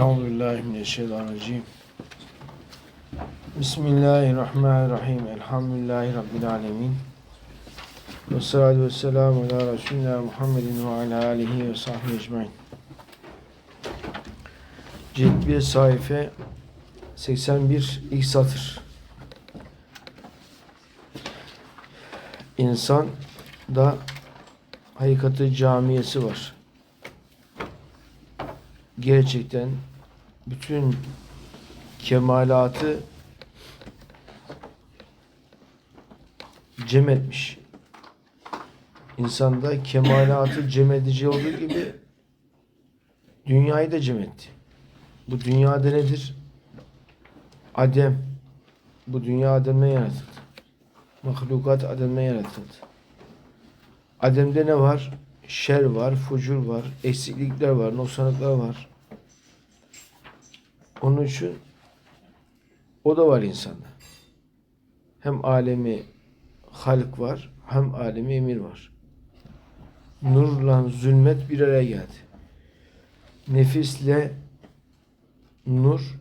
Euzu billahi mineşşeytanirracim. Bismillahirrahmanirrahim. Elhamdülillahi rabbil alamin. Ve salatu vesselamu ala Resulina Muhammedin ve ala alihi ve sahbihi ecmaîn. Cilt 1 sayfa 81 ilk satır. İnsan da hakikati camiyesi var. Gerçekten bütün kemalatı cem etmiş. İnsanda kemalatı cem edici olduğu gibi dünyayı da cem etti. Bu dünyada nedir? Adem. Bu dünya Adem'e yaratıldı. Mahlukat Adem'e yaratıldı. Adem'de ne var? Şer var, fucur var, eksiklikler var, noksanlıklar var. Onun için o da var insanda. Hem alemi halk var, hem alemi emir var. Nurla zulmet bir araya geldi. Nefisle nur,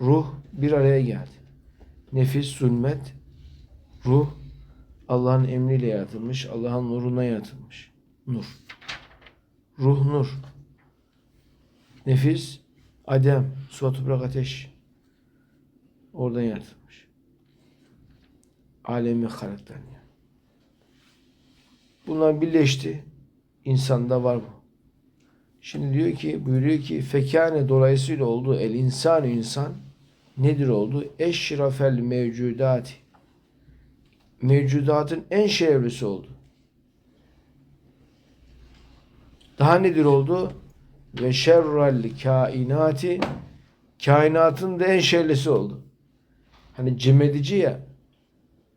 ruh bir araya geldi. Nefis, zulmet, ruh Allah'ın emriyle yaratılmış, Allah'ın nuruna yaratılmış. Nur. Ruh nur. Nefis, Adem, su, toprak, ateş. Oradan yaratılmış. Alemi yani. Bunlar birleşti. İnsanda var bu. Şimdi diyor ki, buyuruyor ki fekane dolayısıyla oldu el insan insan nedir oldu? Eşrafel mevcudati. Mevcudatın en şereflisi oldu. Daha nedir oldu? Ve şerrel kainati kainatın da en şerlisi oldu. Hani cimedici ya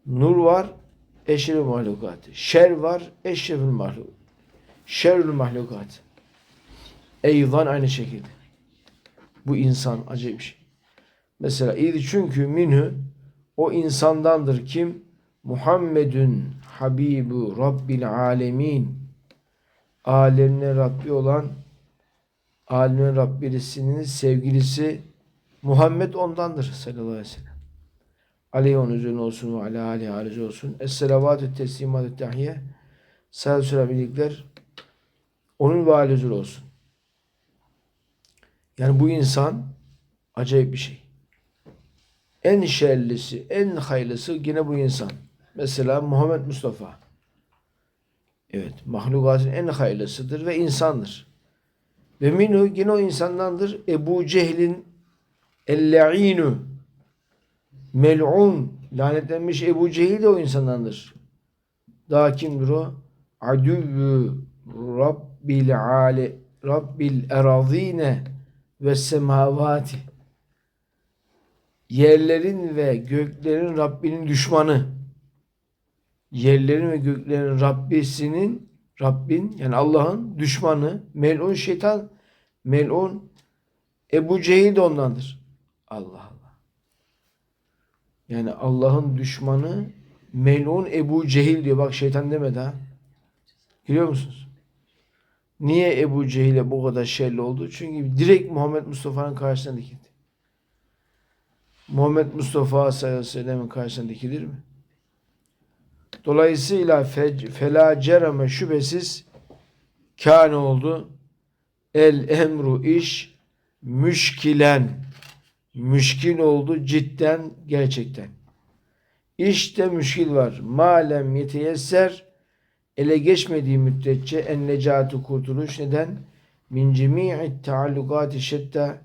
nur var eşrefil mahlukat. Şer var eşrefil mahluk. Şerrül mahlukat. Eyvan aynı şekilde. Bu insan acayip bir şey. Mesela idi çünkü minhü o insandandır kim? Muhammedun Habibu Rabbil Alemin alemine Rabbi olan alemin Rabbisinin sevgilisi Muhammed ondandır sallallahu aleyhi ve sellem. Aleyhi onun üzerine olsun ve ala aleyhi aleyhi olsun. Es-selavatü teslimatü tahiyye salat selam iyilikler onun ve aleyhi olsun. Yani bu insan acayip bir şey. En şerlisi, en hayırlısı yine bu insan. Mesela Muhammed Mustafa. Evet, mahlukatın en hayırlısıdır ve insandır. Ve minhu yine o insandandır. Ebu Cehil'in el-la'inu mel'un lanetlenmiş Ebu Cehil de o insandandır. Daha kimdir o? Adüvü Rabbil ale Rabbil erazine ve semavati yerlerin ve göklerin Rabbinin düşmanı yerlerin ve göklerin Rabbisinin Rabbin yani Allah'ın düşmanı melun şeytan melun Ebu Cehil de ondandır. Allah Allah. Yani Allah'ın düşmanı melun Ebu Cehil diyor. Bak şeytan demedi ha. Biliyor musunuz? Niye Ebu Cehil'e bu kadar şerli oldu? Çünkü direkt Muhammed Mustafa'nın karşısına dikildi. Muhammed Mustafa sallallahu aleyhi ve sellem'in karşısına dikilir mi? Dolayısıyla fela cereme şüphesiz kâne oldu. El emru iş müşkilen müşkil oldu cidden gerçekten. İşte müşkil var. Malem yeteyesser ele geçmediği müddetçe en necatı kurtuluş neden? Min cemi'i taallukati şetta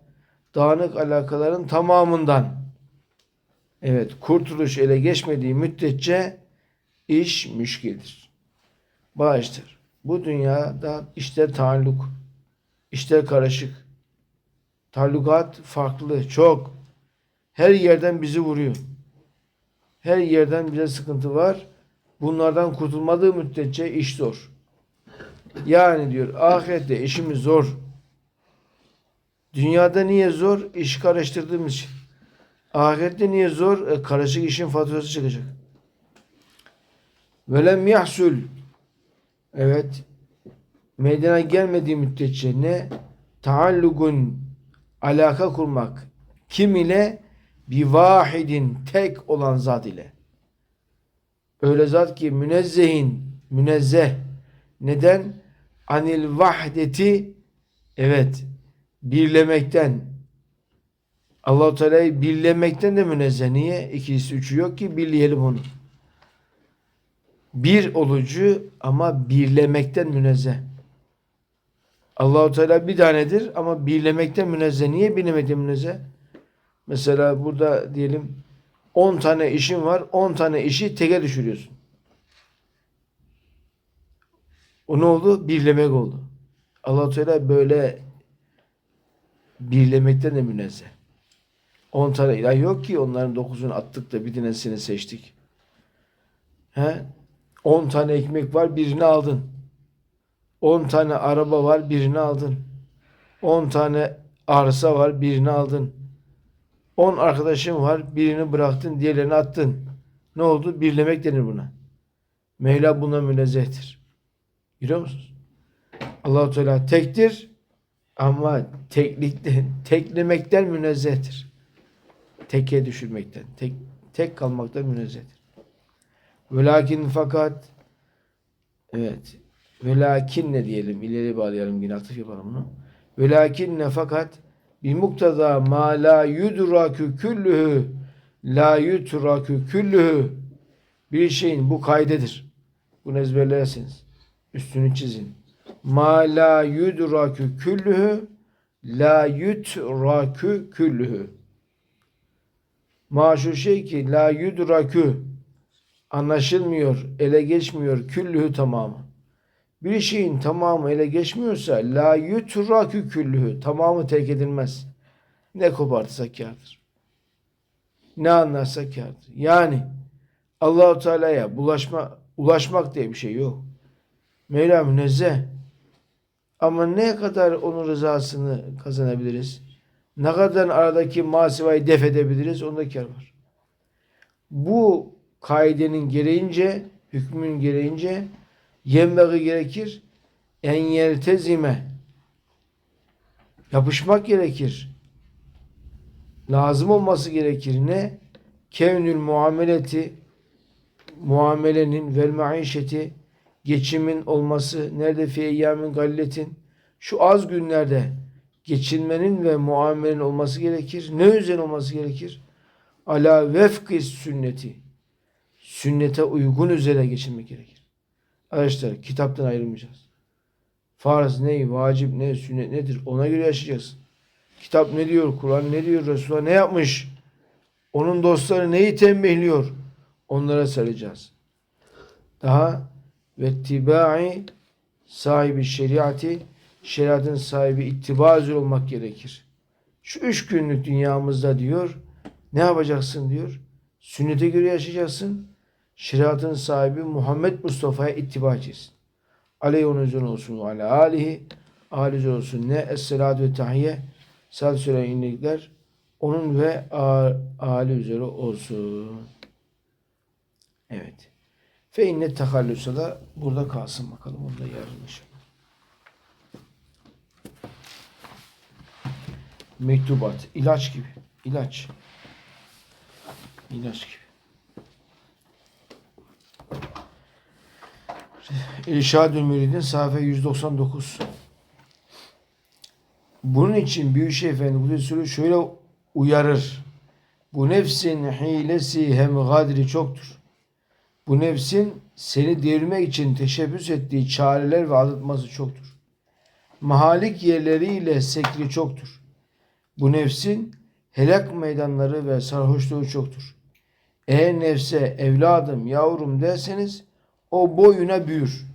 dağınık alakaların tamamından. Evet kurtuluş ele geçmediği müddetçe iş müşkildir. Bağıştır. Bu dünyada işler taalluk, işler karışık. Tallukat farklı, çok. Her yerden bizi vuruyor. Her yerden bize sıkıntı var. Bunlardan kurtulmadığı müddetçe iş zor. Yani diyor ahirette işimiz zor. Dünyada niye zor? İş karıştırdığımız için. Ahirette niye zor? E, karışık işin faturası çıkacak. Velem yahsul evet meydana gelmediği müddetçe ne taallugun alaka kurmak. Kim ile? Bir vahidin tek olan zat ile. Öyle zat ki münezzehin, münezzeh. Neden? Anil vahdeti evet birlemekten Allah-u Teala'yı birlemekten de münezzeh. Niye? İkisi üçü yok ki birleyelim onu. Bir olucu ama birlemekten münezzeh. Allahu Teala bir tanedir ama birlemekten münezzeh. Niye birlemekten münezzeh? Mesela burada diyelim 10 tane işin var. 10 tane işi teke düşürüyorsun. O ne oldu? Birlemek oldu. allah Teala böyle birlemekten de münezzeh. 10 tane ilah yok ki onların 9'unu attık da bir tanesini seçtik. He? 10 tane ekmek var birini aldın. 10 tane araba var birini aldın. 10 tane arsa var birini aldın. 10 arkadaşın var birini bıraktın diğerlerini attın. Ne oldu? Birlemek denir buna. Mevla buna münezzehtir. Biliyor musunuz? Allahu Teala tektir ama teklikten, teklemekten münezzehtir. Teke düşürmekten, tek, tek kalmaktan münezzehtir. Velakin fakat evet velakin ne diyelim ileri bağlayalım yine atıf yapalım bunu. Velakin ne fakat bir muktada ma la yudrakü küllühü la yutrakü küllühü bir şeyin bu kaydedir. Bunu ezberlersiniz. Üstünü çizin. Ma la yudrakü küllühü la yutrakü küllühü. Ma şu şey ki la yudrakü anlaşılmıyor, ele geçmiyor küllühü tamamı. Bir şeyin tamamı ele geçmiyorsa la yutrakü küllühü tamamı terk edilmez. Ne kopartsak kârdır. Ne anlarsak kârdır. Yani Allahu Teala'ya bulaşma, ulaşmak diye bir şey yok. Mevla münezzeh. Ama ne kadar onun rızasını kazanabiliriz? Ne kadar aradaki masivayı def edebiliriz? Onda kar var. Bu kaidenin gereğince, hükmün gereğince yenbeği gerekir. En yeltezime yapışmak gerekir. Lazım olması gerekir. Ne? Kevnül muameleti muamelenin vel maişeti geçimin olması nerede fi galletin şu az günlerde geçinmenin ve muamelenin olması gerekir. Ne üzerine olması gerekir? Ala vefkis sünneti. Sünnete uygun üzere geçinmek gerekir. Arkadaşlar kitaptan ayrılmayacağız. Farz ne, vacip ne, sünnet nedir ona göre yaşayacaksın. Kitap ne diyor, Kur'an ne diyor, Resulullah ne yapmış? Onun dostları neyi tembihliyor? Onlara saracağız. Daha ve tibai sahibi şeriatı şeriatın sahibi ittiba üzere olmak gerekir. Şu üç günlük dünyamızda diyor ne yapacaksın diyor. Sünnete göre yaşayacaksın. Şeriatın sahibi Muhammed Mustafa'ya ittiba edeceksin. Aleyhi onun üzerine olsun ve ala alihi Ali üzerine olsun ne esselatu ve tahiyye salat süren inlikler onun ve Ali üzere olsun. Evet. Fe inne tehallüse da burada kalsın bakalım. Onu da yarın. Mektubat. ilaç gibi. İlaç. İlaç gibi. İrşad-ül Mürid'in sayfa 199. Bunun için Büyükşehir Efendi bu Resulü şöyle uyarır. Bu nefsin hilesi hem gadri çoktur. Bu nefsin seni devirmek için teşebbüs ettiği çareler ve aldatması çoktur. Mahalik yerleriyle sekri çoktur. Bu nefsin helak meydanları ve sarhoşluğu çoktur. Eğer nefse evladım, yavrum derseniz o boyuna büyür.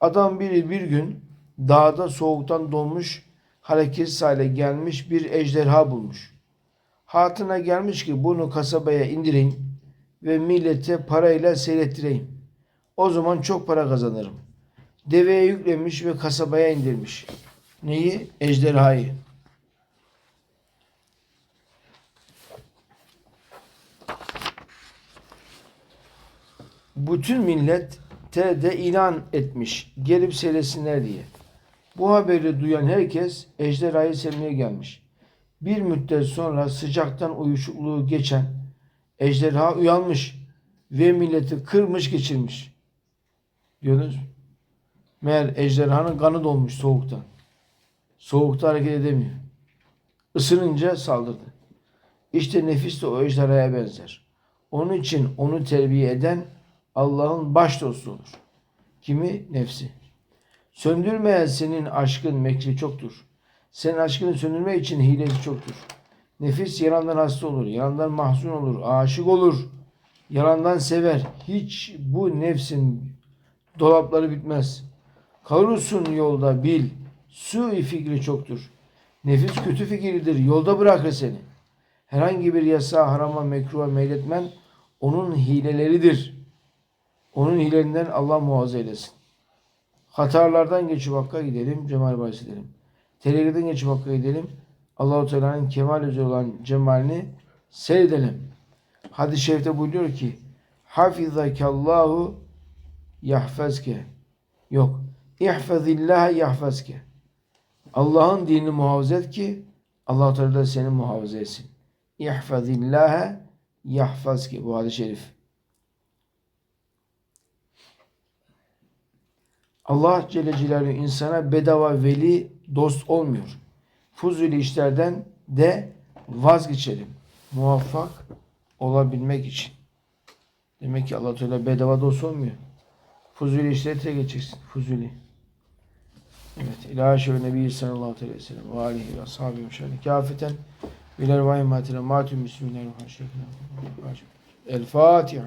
Adam biri bir gün dağda soğuktan donmuş hareketsiz hale gelmiş bir ejderha bulmuş. Hatına gelmiş ki bunu kasabaya indirin ve millete parayla seyrettireyim. O zaman çok para kazanırım. Deveye yüklemiş ve kasabaya indirmiş. Neyi? Ejderhayı. Bütün millet de ilan etmiş. Gelip seyretsinler diye. Bu haberi duyan herkes ejderhayı sevmeye gelmiş. Bir müddet sonra sıcaktan uyuşukluğu geçen ejderha uyanmış ve milleti kırmış geçirmiş. Mü? Meğer ejderhanın kanı dolmuş soğuktan. Soğukta hareket edemiyor. Isınınca saldırdı. İşte nefis de o ejderhaya benzer. Onun için onu terbiye eden Allah'ın baş dostu olur. Kimi? Nefsi. Söndürmeyen senin aşkın mekri çoktur. Senin aşkını söndürmek için hilesi çoktur. Nefis yalandan hasta olur, yalandan mahzun olur, aşık olur, yalandan sever. Hiç bu nefsin dolapları bitmez. Kavurursun yolda bil, su fikri çoktur. Nefis kötü fikirlidir, yolda bırakır seni. Herhangi bir yasa, harama, mekruha meyletmen onun hileleridir. Onun hilelerinden Allah muhafaza eylesin. Hatalardan geçip hakka gidelim, cemal bahis edelim. Tehlikeden geçip hakka gidelim. Allahu Teala'nın kemal üzere olan cemalini seyredelim. Hadis-i şerifte buyuruyor ki Hafizakallahu yahfazke. Yok. İhfazillâhe yahfazke. Allah'ın dinini muhafaza et ki Allah Teala seni muhafaza etsin. İhfazillâhe yahfazke. Bu hadis-i şerif. Allah Celle Celaluhu insana bedava veli dost olmuyor. Fuzuli işlerden de vazgeçelim. Muvaffak olabilmek için. Demek ki Allah Teala bedava dost olmuyor. Fuzuli işleri tek geçeceksin. Fuzuli. Evet. İlahi şevi Nebi sallallahu aleyhi ve sellem ve alihi ve ashabi ve şerri kafeten biler ve imatine matüm bismillahirrahmanirrahim. El Fatiha.